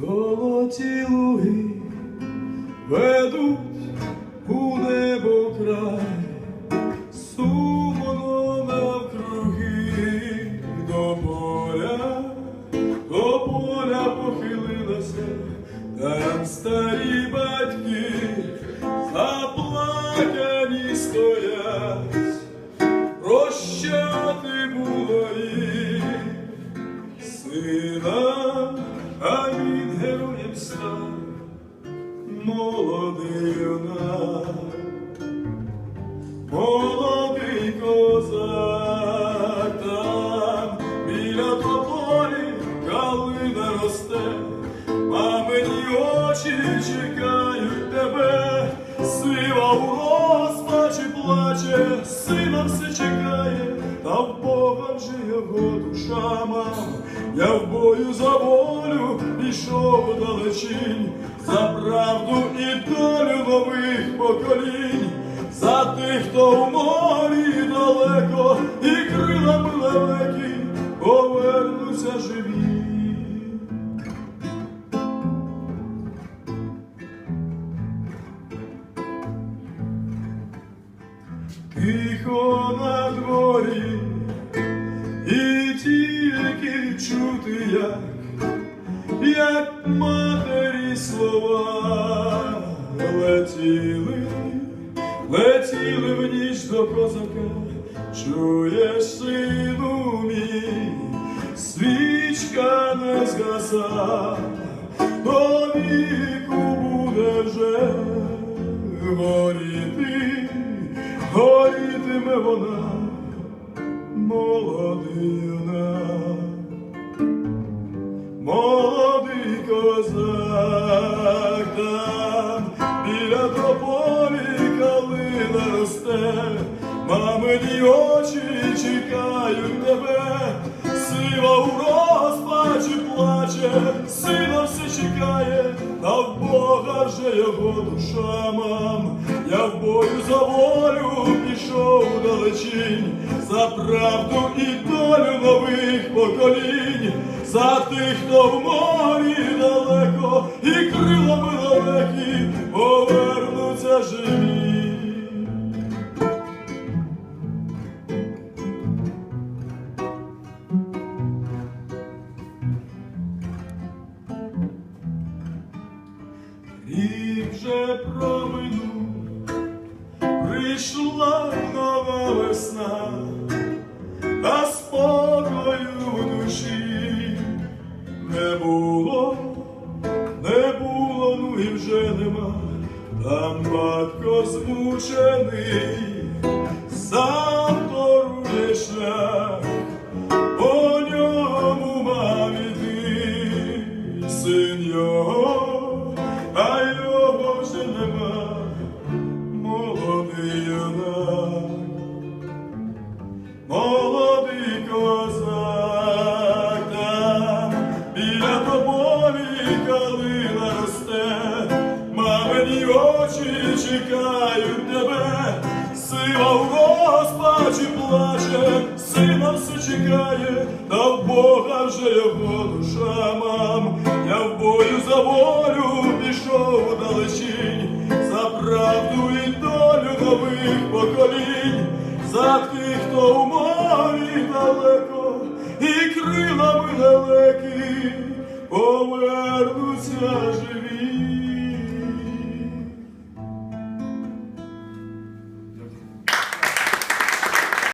Золоті луги ведуть у небо край, сумно навкруги до моря, до поля похилилася, там старі батьки прощати було їм сина, а він героєм став, молодий юнак, молодий козак там біля росте, мамині очі чекають тебе, сива у розпачі плаче, сина все чекає, та в Бога вже його душа мав. Я в бою за волю пішов далечінь, за правду і долю нових поколінь, за тих, хто в Тихо на дворі, і тільки чути, як, як матері слова летіли, летіли в ніч до козака, чуєш, сину мій, свічка не згаса, до віку буде вже вона молодий юнак, молодий козак там біля тополі калина росте, мамині очі чекають тебе, сива у розпачі плаче, сина все чекає, та в Бога вже його душа мам. Я в бою за волю пішов далечінь, за правду і долю нових поколінь, за тих, хто в морі далеко, і крилами далекі повернуться живі. Рік вже проминув, прийшла нова весна, а спокою в душі не було, не було, ну і вже нема, там батько змучений, сила в розпачі плаче, сина все чекає, та в Бога вже його душа мам. Я в бою за волю пішов далечінь, за правду і долю нових поколінь, за тих, хто в морі далеко, і крилами далекі повернуться живі.